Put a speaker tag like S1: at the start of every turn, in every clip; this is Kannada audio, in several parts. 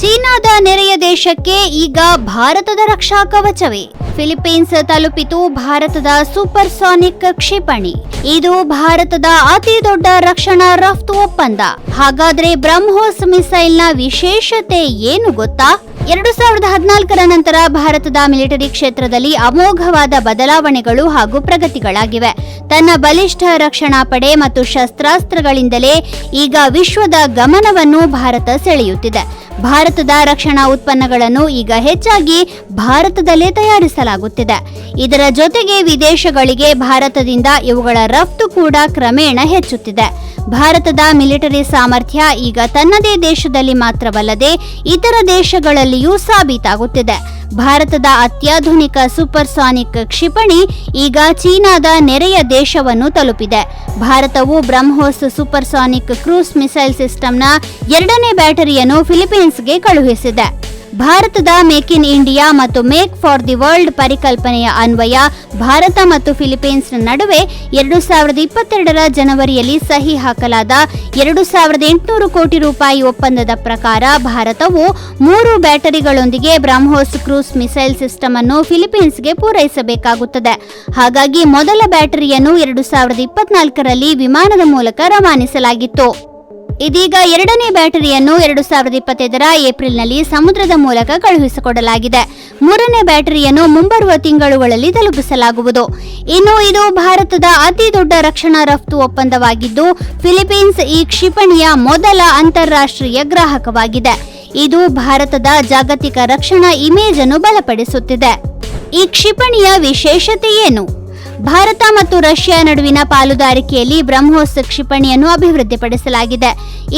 S1: ಚೀನಾದ ನೆರೆಯ ದೇಶಕ್ಕೆ ಈಗ ಭಾರತದ ರಕ್ಷಾ ಕವಚವೇ. ಫಿಲಿಪೀನ್ಸ್ ತಲುಪಿತು ಭಾರತದ ಸೂಪರ್ ಸೂಪರ್ಸಾನಿಕ್ ಕ್ಷಿಪಣಿ. ಇದು ಭಾರತದ ಅತಿ ದೊಡ್ಡ ರಕ್ಷಣಾ ರಫ್ತು ಒಪ್ಪಂದ. ಹಾಗಾದ್ರೆ ಬ್ರಹ್ಮೋಸ್ ಮಿಸೈಲ್ನ ವಿಶೇಷತೆ ಏನು ಗೊತ್ತಾ? ಎರಡು ಸಾವಿರದ ಹದಿನಾಲ್ಕರ ನಂತರ ಭಾರತದ ಮಿಲಿಟರಿ ಕ್ಷೇತ್ರದಲ್ಲಿ ಅಮೋಘವಾದ ಬದಲಾವಣೆಗಳು ಹಾಗೂ ಪ್ರಗತಿಗಳಾಗಿವೆ. ತನ್ನ ಬಲಿಷ್ಠ ರಕ್ಷಣಾ ಪಡೆ ಮತ್ತು ಶಸ್ತ್ರಾಸ್ತ್ರಗಳಿಂದಲೇ ಈಗ ವಿಶ್ವದ ಗಮನವನ್ನು ಭಾರತ ಸೆಳೆಯುತ್ತಿದೆ. ಭಾರತದ ರಕ್ಷಣಾ ಉತ್ಪನ್ನಗಳನ್ನು ಈಗ ಹೆಚ್ಚಾಗಿ ಭಾರತದಲ್ಲೇ ತಯಾರಿಸಲಾಗುತ್ತಿದೆ ಇದರ ಜೊತೆಗೆ ವಿದೇಶಗಳಿಗೆ ಭಾರತದಿಂದ ಇವುಗಳ ರಫ್ತು ಕೂಡ ಕ್ರಮೇಣ ಹೆಚ್ಚುತ್ತಿದೆ. ಭಾರತದ ಮಿಲಿಟರಿ ಸಾಮರ್ಥ್ಯ ಈಗ ತನ್ನದೇ ದೇಶದಲ್ಲಿ ಮಾತ್ರವಲ್ಲದೆ ಇತರ ದೇಶಗಳಲ್ಲಿಯೂ ಸಾಬೀತಾಗುತ್ತಿದೆ. ಭಾರತದ ಅತ್ಯಾಧುನಿಕ ಸೂಪರ್ಸಾನಿಕ್ ಕ್ಷಿಪಣಿ ಈಗ ಚೀನಾದ ನೆರೆಯ ದೇಶವನ್ನು ತಲುಪಿದೆ. ಭಾರತವು ಬ್ರಹ್ಮೋಸ್ ಸೂಪರ್ಸಾನಿಕ್ ಕ್ರೂಸ್ ಮಿಸೈಲ್ ಸಿಸ್ಟಮ್ನ ಎರಡನೇ ಬ್ಯಾಟರಿಯನ್ನು ಫಿಲಿಪೀನ್ಸ್ಗೆ ಕಳುಹಿಸಿದೆ. ಭಾರತದ ಮೇಕ್ ಇನ್ ಇಂಡಿಯಾ ಮತ್ತು ಮೇಕ್ ಫಾರ್ ದಿ ವರ್ಲ್ಡ್ ಪರಿಕಲ್ಪನೆಯ ಅನ್ವಯ ಭಾರತ ಮತ್ತು ಫಿಲಿಪೀನ್ಸ್ ನಡುವೆ ಎರಡು ಸಾವಿರದ ಇಪ್ಪತ್ತೆರಡರ ಜನವರಿಯಲ್ಲಿ ಸಹಿ ಹಾಕಲಾದ ಎರಡು ಸಾವಿರದ ಎಂಟುನೂರು ಕೋಟಿ ರೂಪಾಯಿ ಒಪ್ಪಂದದ ಪ್ರಕಾರ ಭಾರತವು ಮೂರು ಬ್ಯಾಟರಿಗಳೊಂದಿಗೆ ಬ್ರಹ್ಮೋಸ್ ಕ್ರೂಸ್ ಮಿಸೈಲ್ ಸಿಸ್ಟಮ್ ಅನ್ನು ಫಿಲಿಪೀನ್ಸ್ಗೆ ಪೂರೈಸಬೇಕಾಗುತ್ತದೆ. ಹಾಗಾಗಿ ಮೊದಲ ಬ್ಯಾಟರಿಯನ್ನು ಎರಡು ಸಾವಿರದ ಇಪ್ಪತ್ನಾಲ್ಕರಲ್ಲಿ ವಿಮಾನದ ಮೂಲಕ ರವಾನಿಸಲಾಗಿತ್ತು. ಇದೀಗ ಎರಡನೇ ಬ್ಯಾಟರಿಯನ್ನು ಎರಡು ಸಾವಿರದ ಇಪ್ಪತ್ತೈದರ ಏಪ್ರಿಲ್ನಲ್ಲಿ ಸಮುದ್ರದ ಮೂಲಕ ಕಳುಹಿಸಿಕೊಡಲಾಗಿದೆ. ಮೂರನೇ ಬ್ಯಾಟರಿಯನ್ನು ಮುಂಬರುವ ತಿಂಗಳುಗಳಲ್ಲಿ ತಲುಪಿಸಲಾಗುವುದು. ಇನ್ನು ಇದು ಭಾರತದ ಅತಿ ದೊಡ್ಡ ರಕ್ಷಣಾ ರಫ್ತು ಒಪ್ಪಂದವಾಗಿದ್ದು, ಫಿಲಿಪೀನ್ಸ್ ಈ ಕ್ಷಿಪಣಿಯ ಮೊದಲ ಅಂತಾರಾಷ್ಟ್ರೀಯ ಗ್ರಾಹಕವಾಗಿದೆ. ಇದು ಭಾರತದ ಜಾಗತಿಕ ರಕ್ಷಣಾ ಇಮೇಜ್ ಅನ್ನು ಬಲಪಡಿಸುತ್ತಿದೆ. ಈ ಕ್ಷಿಪಣಿಯ ವಿಶೇಷತೆ ಏನು? ಭಾರತ ಮತ್ತು ರಷ್ಯಾ ನಡುವಿನ ಪಾಲುದಾರಿಕೆಯಲ್ಲಿ ಬ್ರಹ್ಮೋಸ್ ಕ್ಷಿಪಣಿಯನ್ನು ಅಭಿವೃದ್ಧಿಪಡಿಸಲಾಗಿದೆ.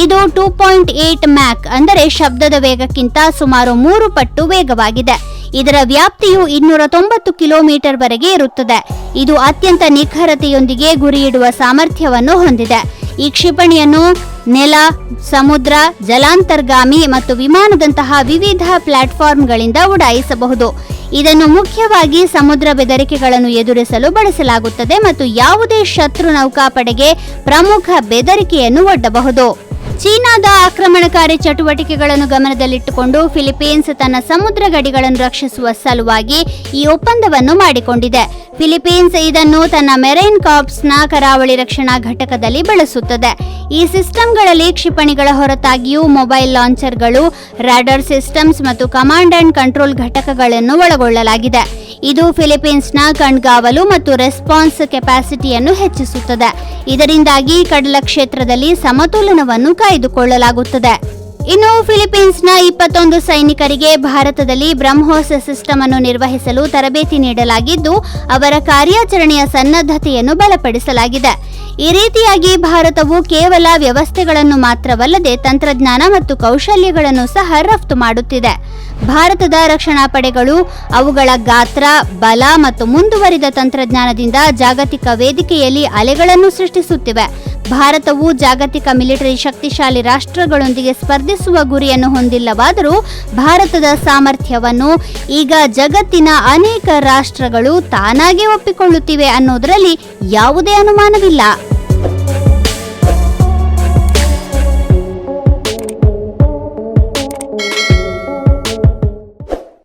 S1: ಇದು ಟೂ ಪಾಯಿಂಟ್ ಏಟ್ ಮ್ಯಾಕ್ ಅಂದರೆ ಶಬ್ದದ ವೇಗಕ್ಕಿಂತ ಸುಮಾರು ಮೂರು ಪಟ್ಟು ವೇಗವಾಗಿದೆ. ಇದರ ವ್ಯಾಪ್ತಿಯು ಇನ್ನೂರ ತೊಂಬತ್ತು ಕಿಲೋಮೀಟರ್ ವರೆಗೆ ಇರುತ್ತದೆ. ಇದು ಅತ್ಯಂತ ನಿಖರತೆಯೊಂದಿಗೆ ಗುರಿಯಿಡುವ ಸಾಮರ್ಥ್ಯವನ್ನು ಹೊಂದಿದೆ. ಈ ಕ್ಷಿಪಣಿಯನ್ನು ನೆಲ, ಸಮುದ್ರ, ಜಲಾಂತರ್ಗಾಮಿ ಮತ್ತು ವಿಮಾನದಂತಹ ವಿವಿಧ ಪ್ಲಾಟ್ಫಾರ್ಮ್ಗಳಿಂದ ಉಡಾಯಿಸಬಹುದು. ಇದನ್ನು ಮುಖ್ಯವಾಗಿ ಸಮುದ್ರ ಬೆದರಿಕೆಗಳನ್ನು ಎದುರಿಸಲು ಬಳಸಲಾಗುತ್ತದೆ ಮತ್ತು ಯಾವುದೇ ಶತ್ರು ನೌಕಾಪಡೆಗೆ ಪ್ರಮುಖ ಬೆದರಿಕೆಯನ್ನು ಒಡ್ಡಬಹುದು. ಚೀನಾದ ಆಕ್ರಮಣಕಾರಿ ಚಟುವಟಿಕೆಗಳನ್ನು ಗಮನದಲ್ಲಿಟ್ಟುಕೊಂಡು ಫಿಲಿಪೀನ್ಸ್ ತನ್ನ ಸಮುದ್ರ ಗಡಿಗಳನ್ನು ರಕ್ಷಿಸುವ ಸಲುವಾಗಿ ಈ ಒಪ್ಪಂದವನ್ನು ಮಾಡಿಕೊಂಡಿದೆ. ಫಿಲಿಪೀನ್ಸ್ ಇದನ್ನು ತನ್ನ ಮೆರೈನ್ ಕಾಪ್ಸ್ನ ಕರಾವಳಿ ರಕ್ಷಣಾ ಘಟಕದಲ್ಲಿ ಬಳಸುತ್ತದೆ. ಈ ಸಿಸ್ಟಮ್ಗಳಲ್ಲಿ ಕ್ಷಿಪಣಿಗಳ ಹೊರತಾಗಿಯೂ ಮೊಬೈಲ್ ಲಾಂಚರ್ಗಳು, ರಾಡರ್ ಸಿಸ್ಟಮ್ಸ್ ಮತ್ತು ಕಮಾಂಡ್ ಅಂಡ್ ಕಂಟ್ರೋಲ್ ಘಟಕಗಳನ್ನು ಒಳಗೊಳ್ಳಲಾಗಿದೆ. ಇದು ಫಿಲಿಪೀನ್ಸ್ನ ಕಣ್ಗಾವಲು ಮತ್ತು ರೆಸ್ಪಾನ್ಸ್ ಕೆಪಾಸಿಟಿಯನ್ನು ಹೆಚ್ಚಿಸುತ್ತದೆ. ಇದರಿಂದಾಗಿ ಕಡಲ ಕ್ಷೇತ್ರದಲ್ಲಿ ಸಮತೋಲನವನ್ನು ಕಾಯ್ದುಕೊಳ್ಳಲಾಗುತ್ತದೆ. ಇನ್ನು ಫಿಲಿಪೀನ್ಸ್ನ ಇಪ್ಪತ್ತೊಂದು ಸೈನಿಕರಿಗೆ ಭಾರತದಲ್ಲಿ ಬ್ರಹ್ಮೋಸ್ ಸಿಸ್ಟಮ್ ಅನ್ನು ನಿರ್ವಹಿಸಲು ತರಬೇತಿ ನೀಡಲಾಗಿದ್ದು, ಅವರ ಕಾರ್ಯಾಚರಣೆಯ ಸನ್ನದ್ಧತೆಯನ್ನು ಬಲಪಡಿಸಲಾಗಿದೆ. ಈ ರೀತಿಯಾಗಿ ಭಾರತವು ಕೇವಲ ವ್ಯವಸ್ಥೆಗಳನ್ನು ಮಾತ್ರವಲ್ಲದೆ ತಂತ್ರಜ್ಞಾನ ಮತ್ತು ಕೌಶಲ್ಯಗಳನ್ನು ಸಹ ರಫ್ತು ಮಾಡುತ್ತಿದೆ. ಭಾರತದ ರಕ್ಷಣಾ ಪಡೆಗಳು ಅವುಗಳ ಗಾತ್ರ, ಬಲ ಮತ್ತು ಮುಂದುವರಿದ ತಂತ್ರಜ್ಞಾನದಿಂದ ಜಾಗತಿಕ ವೇದಿಕೆಯಲ್ಲಿ ಅಲೆಗಳನ್ನು ಸೃಷ್ಟಿಸುತ್ತಿವೆ. ಭಾರತವು ಜಾಗತಿಕ ಮಿಲಿಟರಿ ಶಕ್ತಿಶಾಲಿ ರಾಷ್ಟ್ರಗಳೊಂದಿಗೆ ಸ್ಪರ್ಧಿಸುವ ಗುರಿಯನ್ನು ಹೊಂದಿಲ್ಲವಾದರೂ ಭಾರತದ ಸಾಮರ್ಥ್ಯವನ್ನು ಈಗ ಜಗತ್ತಿನ ಅನೇಕ ರಾಷ್ಟ್ರಗಳು ತಾನಾಗೇ ಒಪ್ಪಿಕೊಳ್ಳುತ್ತಿವೆ ಅನ್ನೋದರಲ್ಲಿ ಯಾವುದೇ ಅನುಮಾನವಿಲ್ಲ.